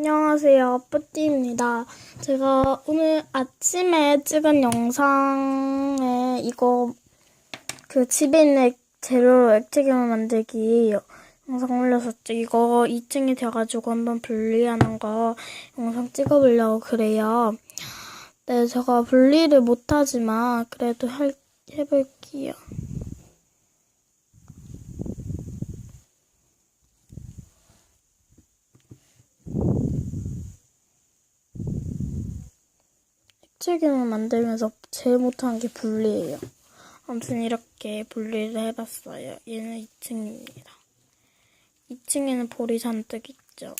안녕하세요, 뿌띠입니다. 제가 오늘 아침에 찍은 영상에 이거 그 집에 있는 재료로 액체괴물 만들기 영상 올렸었죠. 이거 2층이 돼가지고 한번 분리하는 거 영상 찍어보려고 그래요. 네, 제가 분리를 못하지만 그래도 할, 해볼게요. 액체괴물 만들면서 제일 못한 게 분리예요. 아무튼 이렇게 분리를 해봤어요. 얘는 2층입니다. 2층에는 볼이 잔뜩 있죠.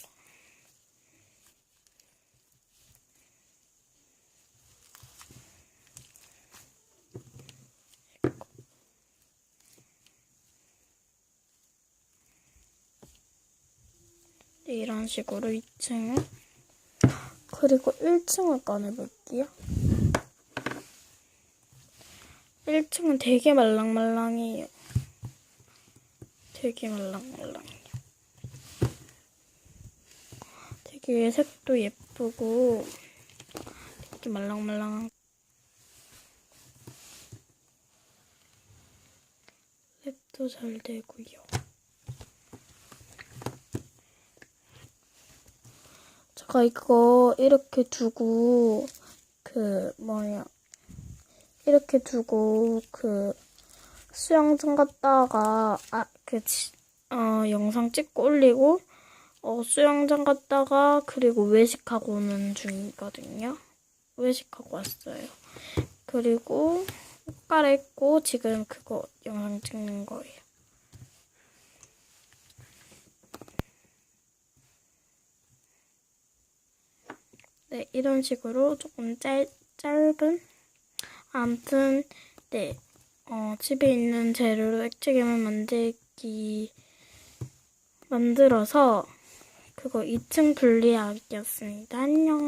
네, 이런 식으로 2층을 그리고 1층을 꺼내볼게요. 1층은 되게 말랑말랑해요. 되게 말랑말랑해요. 되게 색도 예쁘고 되게 말랑말랑한 랩도 잘 되고요. 제가 이거 이렇게 두고 그 뭐냐 이렇게 두고 그 수영장 갔다가 아그 어, 영상 찍고 올리고 어, 수영장 갔다가 그리고 외식하고 오는 중이거든요. 외식하고 왔어요. 그리고 옷 갈아입고 지금 그거 영상 찍는 거예요. 네, 이런 식으로 조금 짧, 짧은 아무튼 네, 어, 집에 있는 재료로 액체괴물 만들기 만들어서 그거 2층 분리하기였습니다. 안녕.